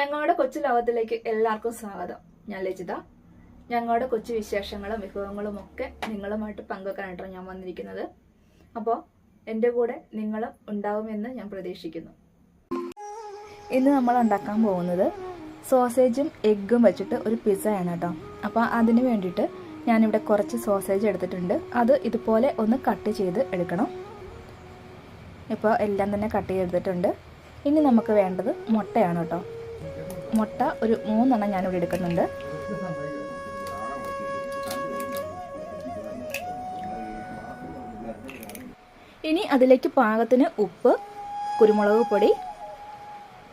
ഞങ്ങളുടെ കൊച്ചു ലോകത്തിലേക്ക് എല്ലാവർക്കും സ്വാഗതം. ഞാൻ ലജിത. ഞങ്ങളുടെ കൊച്ചു വിശേഷങ്ങളും വിഭവങ്ങളും ഒക്കെ നിങ്ങളുമായിട്ട് പങ്കുവെക്കാനായിട്ടാണ് ഞാൻ വന്നിരിക്കുന്നത്. അപ്പോൾ എന്റെ കൂടെ നിങ്ങളും ഉണ്ടാവുമെന്ന് ഞാൻ പ്രതീക്ഷിക്കുന്നു. ഇന്ന് നമ്മൾ ഉണ്ടാക്കാൻ പോകുന്നത് സോസേജും എഗ്ഗും വെച്ചിട്ട് ഒരു പിസ്സയാണ് കേട്ടോ. അപ്പോൾ അതിന് വേണ്ടിയിട്ട് ഞാനിവിടെ കുറച്ച് സോസേജ് എടുത്തിട്ടുണ്ട്. അത് ഇതുപോലെ ഒന്ന് കട്ട് ചെയ്ത് എടുക്കണം. ഇപ്പോൾ എല്ലാം തന്നെ കട്ട് ചെയ്തെടുത്തിട്ടുണ്ട്. ഇനി നമുക്ക് വേണ്ടത് മുട്ടയാണ് കേട്ടോ. മുട്ട ഒരു മൂന്നെണ്ണം ഞാനിവിടെ എടുക്കുന്നുണ്ട്. ഇനി അതിലേക്ക് പാകത്തിന് ഉപ്പ് കുരുമുളക് പൊടി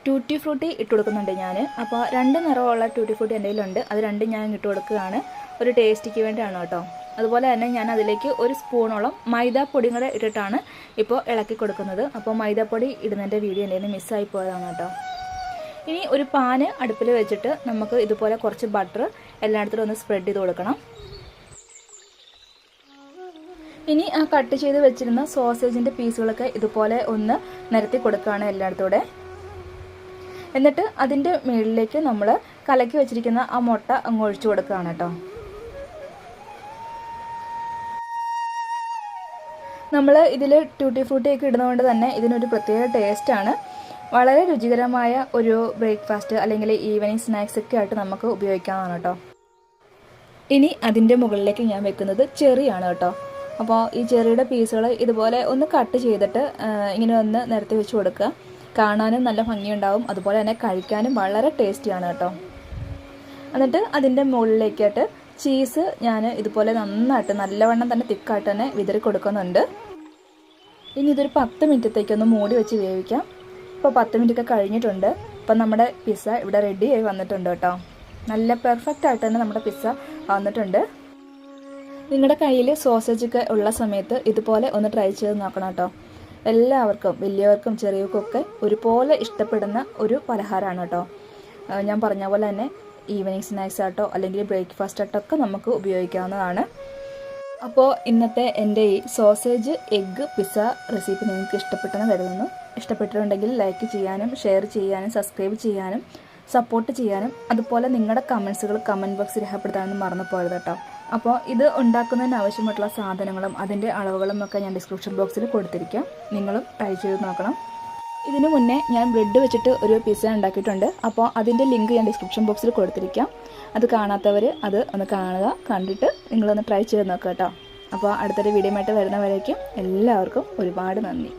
ട്യൂട്ടി ഫ്രൂട്ടി ഇട്ട് കൊടുക്കുന്നുണ്ട് ഞാൻ അപ്പോൾ രണ്ട് നിറമുള്ള ട്യൂട്ടി ഫ്രൂട്ടി എന്റെ കയ്യിലുണ്ട്. അത് രണ്ടും ഞാൻ ഇട്ട് കൊടുക്കുകയാണ്. ഒരു ടേസ്റ്റിക്ക് വേണ്ടിയാണ് കേട്ടോ. അതുപോലെ തന്നെ ഞാൻ അതിലേക്ക് ഒരു സ്പൂണോളം മൈദാപ്പൊടിയും കൂടെ ഇട്ടിട്ടാണ് ഇപ്പോൾ ഇളക്കി കൊടുക്കുന്നത്. അപ്പോൾ മൈദാപ്പൊടി ഇടുന്നതിന്റെ വീഡിയോ എന്റെ മിസ്സായി പോയതാണ് കേട്ടോ. ഇനി ഒരു പാന് അടുപ്പിൽ വെച്ചിട്ട് നമുക്ക് ഇതുപോലെ കുറച്ച് ബട്ടർ എല്ലായിടത്തും ഒന്ന് സ്പ്രെഡ് ചെയ്ത് കൊടുക്കണം. ഇനി ആ കട്ട് ചെയ്ത് വെച്ചിരുന്ന സോസേജിന്റെ പീസുകളൊക്കെ ഇതുപോലെ ഒന്ന് നിരത്തി കൊടുക്കുകയാണ് എല്ലായിടത്തൂടെ. എന്നിട്ട് അതിന്റെ മുകളിലേക്ക് നമ്മൾ കലക്കി വെച്ചിരിക്കുന്ന ആ മുട്ട അങ്ങ് ഒഴിച്ചു കൊടുക്കുകയാണ് കേട്ടോ. നമ്മൾ ഇതിൽ ട്യൂട്ടി ഫ്രൂട്ടി ഒക്കെ ഇടുന്നതുകൊണ്ട് തന്നെ ഇതിനൊരു പ്രത്യേക ടേസ്റ്റാണ് വളരെ രുചികരമായ ഒരു ബ്രേക്ക്ഫാസ്റ്റ് അല്ലെങ്കിൽ ഈവനിങ് സ്നാക്സ് ഒക്കെ ആയിട്ട് നമുക്ക് ഉപയോഗിക്കാവുന്നതാണ് കേട്ടോ. ഇനി അതിന്റെ മുകളിലേക്ക് ഞാൻ വെക്കുന്നത് ചെറിയാണ് കേട്ടോ. അപ്പോൾ ഈ ചെറിയുടെ പീസുകൾ ഇതുപോലെ ഒന്ന് കട്ട് ചെയ്തിട്ട് ഇങ്ങനെ ഒന്ന് നിരത്തി വെച്ച് കൊടുക്കുക. കാണാനും നല്ല ഭംഗിയുണ്ടാവും. അതുപോലെ തന്നെ കഴിക്കാനും വളരെ ടേസ്റ്റിയാണ് കേട്ടോ. എന്നിട്ട് അതിന്റെ മുകളിലേക്കായിട്ട് ചീസ് ഞാൻ ഇതുപോലെ നന്നായിട്ട് നല്ലവണ്ണം തന്നെ തിക്കായിട്ട് തന്നെ വിതറി കൊടുക്കുന്നുണ്ട്. ഇനി ഇതൊരു പത്ത് മിനിറ്റത്തേക്കൊന്ന് മൂടി വെച്ച് വേവിക്കാം. ഇപ്പോൾ പത്ത് മിനിറ്റ് ഒക്കെ കഴിഞ്ഞിട്ടുണ്ട്. ഇപ്പം നമ്മുടെ പിസ്സ ഇവിടെ റെഡിയായി വന്നിട്ടുണ്ട് കേട്ടോ. നല്ല പെർഫെക്റ്റ് ആയിട്ട് തന്നെ നമ്മുടെ പിസ്സ വന്നിട്ടുണ്ട്. നിങ്ങളുടെ കയ്യിൽ സോസേജ് ഒക്കെ ഉള്ള സമയത്ത് ഇതുപോലെ ഒന്ന് ട്രൈ ചെയ്ത് നോക്കണം കേട്ടോ. എല്ലാവർക്കും വലിയവർക്കും ചെറിയവർക്കൊക്കെ ഒരുപോലെ ഇഷ്ടപ്പെടുന്ന ഒരു പലഹാരമാണ് കേട്ടോ. ഞാൻ പറഞ്ഞ പോലെ തന്നെ ഈവനിങ് സ്നാക്സ് ആട്ടോ അല്ലെങ്കിൽ ബ്രേക്ക്ഫാസ്റ്റ് ആട്ടോ ഒക്കെ നമുക്ക് ഉപയോഗിക്കാവുന്നതാണ്. അപ്പോൾ ഇന്നത്തെ എന്റെ ഈ സോസേജ് എഗ്ഗ് പിസ്സ റെസിപ്പി നിങ്ങൾക്ക് ഇഷ്ടപ്പെട്ടെന്ന് കരുതുന്നു. ഇഷ്ടപ്പെട്ടിട്ടുണ്ടെങ്കിൽ ലൈക്ക് ചെയ്യാനും ഷെയർ ചെയ്യാനും സബ്സ്ക്രൈബ് ചെയ്യാനും സപ്പോർട്ട് ചെയ്യാനും അതുപോലെ നിങ്ങളുടെ കമൻസുകൾ കമന്റ് ബോക്സിൽ രേഖപ്പെടുത്താനൊന്നും മറന്നു പോയത് കേട്ടോ. അപ്പോൾ ഇത് ഉണ്ടാക്കുന്നതിന് ആവശ്യമായിട്ടുള്ള സാധനങ്ങളും അതിന്റെ അളവുകളും ഒക്കെ ഞാൻ ഡിസ്ക്രിപ്ഷൻ ബോക്സിൽ കൊടുത്തിരിക്കാം. നിങ്ങളും ട്രൈ ചെയ്ത് നോക്കണം. ഇതിനു മുന്നേ ഞാൻ ബ്രെഡ് വെച്ചിട്ട് ഒരു പിസ്സ ഉണ്ടാക്കിയിട്ടുണ്ട്. അപ്പോൾ അതിന്റെ ലിങ്ക് ഞാൻ ഡിസ്ക്രിപ്ഷൻ ബോക്സിൽ കൊടുത്തിരിക്കാം. അത് കാണാത്തവർ അത് ഒന്ന് കാണുക കണ്ടിട്ട് നിങ്ങളൊന്ന് ട്രൈ ചെയ്ത് നോക്കുക കേട്ടോ. അപ്പോൾ അടുത്തൊരു വീഡിയോ ആയിട്ട് വരുന്നവരേക്കും എല്ലാവർക്കും ഒരുപാട് നന്ദി.